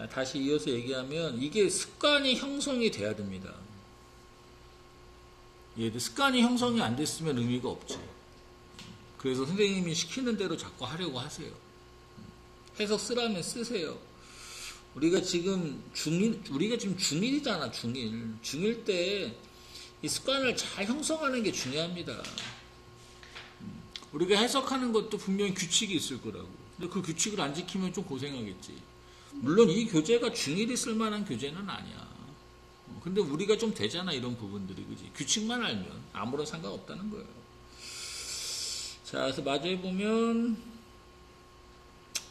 자, 다시 이어서 얘기하면 이게 습관이 형성이 돼야 됩니다. 얘도 습관이 형성이 안 됐으면 의미가 없지. 그래서 선생님이 시키는 대로 자꾸 하려고 하세요. 해서 쓰라면 쓰세요. 우리가 지금 중1, 우리가 지금 중1이잖아, 중1. 중1 때이 습관을 잘 형성하는 게 중요합니다. 우리가 해석하는 것도 분명히 규칙이 있을 거라고. 근데 그 규칙을 안 지키면 좀 고생하겠지. 물론 이 교재가 중1이 쓸만한 교재는 아니야. 어, 근데 우리가 좀 되잖아, 이런 부분들이. 그지? 규칙만 알면 아무런 상관없다는 거예요. 자, 그래서 마저에 보면,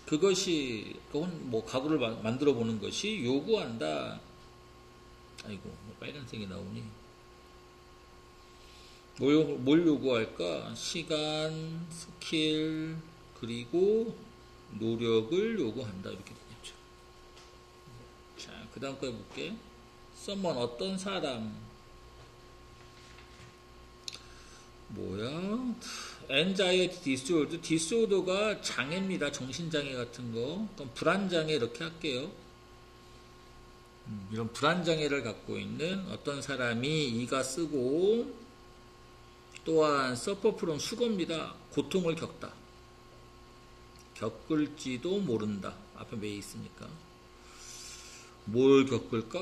그것이, 그건 뭐, 가구를 마- 만들어 보는 것이 요구한다. 아이고, 뭐 빨간색이 나오니. 뭘, 요- 뭘 요구할까? 시간, 스킬, 그리고 노력을 요구한다. 이렇게 그 다음 거 해볼게. someone, 어떤 사람. 뭐야? anxiety disorder. disorder가 장애입니다. 정신장애 같은 거. 그럼 불안장애 이렇게 할게요. 음, 이런 불안장애를 갖고 있는 어떤 사람이 이가 쓰고 또한 suffer from 수고입니다. 고통을 겪다. 겪을지도 모른다. 앞에 매 있으니까. 뭘 겪을까?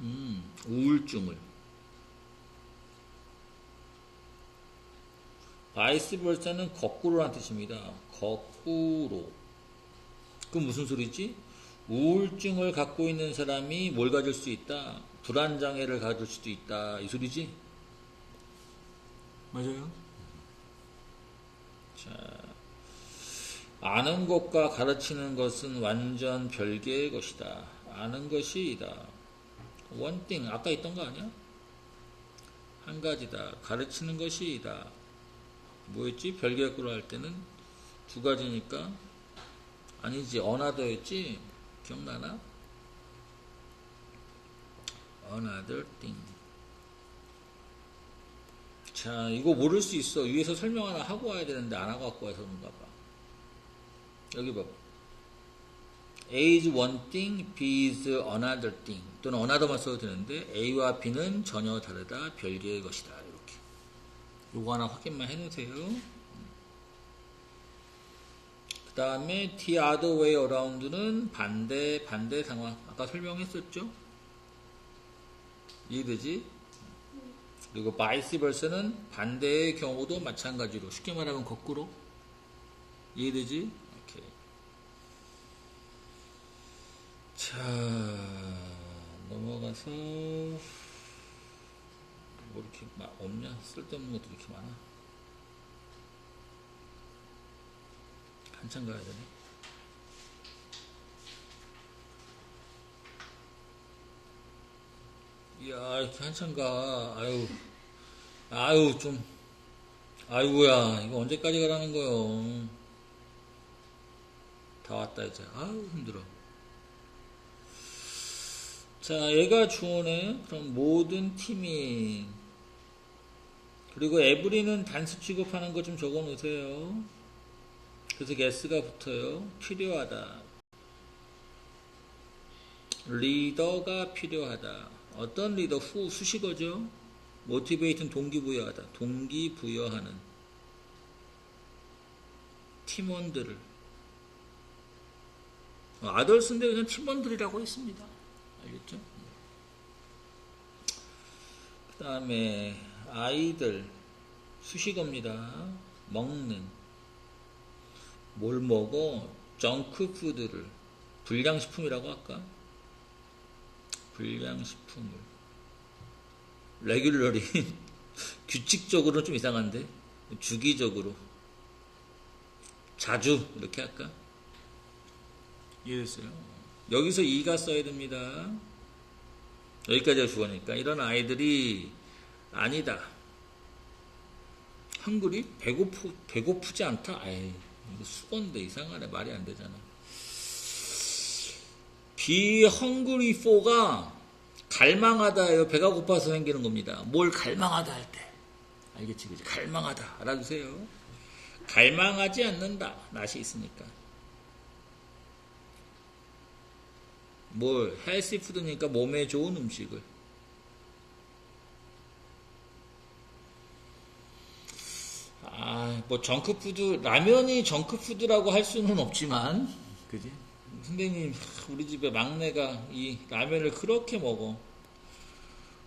음, 우울증을. 바이스 벌사는 거꾸로란 뜻입니다. 거꾸로. 그 무슨 소리지? 우울증을 갖고 있는 사람이 뭘 가질 수 있다? 불안장애를 가질 수도 있다. 이 소리지? 맞아요? 자, 아는 것과 가르치는 것은 완전 별개의 것이다. 아는 것이다. 원띵 아까 있던 거 아니야? 한 가지다. 가르치는 것이다. 뭐였지? 별개 거로 할 때는 두 가지니까 아니지 어나더였지? 기억나나? thing. 자, 이거 모를 수 있어. 위에서 설명 하나 하고 와야 되는데 안 하고 갖고 와서 그런가 봐. 여기 봐. A is one thing, B is another thing. 또는 another만 써도 되는데 A와 B는 전혀 다르다. 별개의 것이다. 이렇게. 요거 하나 확인만 해놓으세요. 그 다음에 the other way around는 반대, 반대 상황. 아까 설명했었죠? 이해되지? 그리고 vice versa는 반대의 경우도 마찬가지로 쉽게 말하면 거꾸로 이해되지? 이렇게 자 넘어가서 뭐 이렇게 막 없냐? 쓸데없는 것도 이렇게 많아. 한참 가야 되네. 이야 이렇게 한참 가. 아유 아유 좀 아이고야 이거 언제까지 가라는 거요? 다 왔다 이제. 아유 힘들어 자 얘가 주어네 그럼 모든 팀이 그리고 에브리는 단수 취급하는 거 좀 적어 놓으세요. 그래서 게스가 붙어요. 필요하다. 리더가 필요하다. 어떤 리더? 후 수식어죠? 모티베이트는 동기부여하다. 동기부여하는 팀원들을. 어, 아덜스인데 그냥 팀원들이라고 했습니다. 알겠죠? 그 다음에 아이들 수식어입니다. 먹는 뭘 먹어? 정크푸드를 불량식품이라고 할까? 불량식품을 레귤러리 규칙적으로는 좀 이상한데 주기적으로 자주 이렇게 할까? 이해됐어요? 여기서 이가 써야 됩니다. 여기까지가 주어니까 이런 아이들이 아니다. 한글이 배고프 배고프지 않다. 아이 수건데 이상하네 말이 안 되잖아. hungry for가 갈망하다예요. 배가 고파서 생기는 겁니다. 뭘 갈망하다 할 때. 알겠지, 그지? 갈망하다. 알아두세요. 갈망하지 않는다. 낯이 있으니까. 뭘 헬시 푸드니까 몸에 좋은 음식을. 아, 뭐 정크푸드 라면이 정크푸드라고 할 수는 없지만. 그지? 선생님 우리 집에 막내가 이 라면을 그렇게 먹어.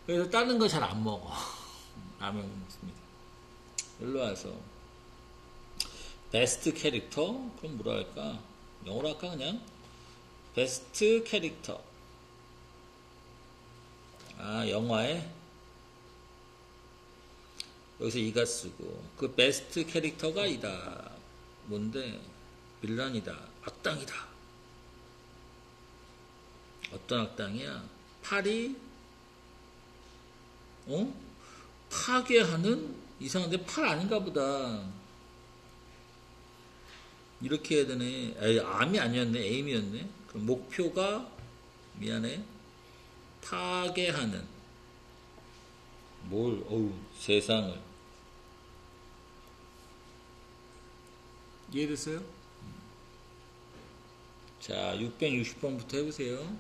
그래서 다른 거 잘 안 먹어. 라면 먹습니다. 일로 와서. 베스트 캐릭터 그럼 뭐라 할까? 영어로 할까 그냥 베스트 캐릭터. 아 영화에? 여기서 이가 쓰고 그 베스트 캐릭터가 이다. 뭔데? 빌런이다. 악당이다. 어떤 악당이야? 팔이 어? 파괴하는 이상한데 팔 아닌가 보다 이렇게 해야 되네. 에이, 암이 아니었네. 에임이었네. 그럼 목표가 미안해. 파괴하는. 뭘? 어우 세상을. 이해됐어요? 자 660번부터 해보세요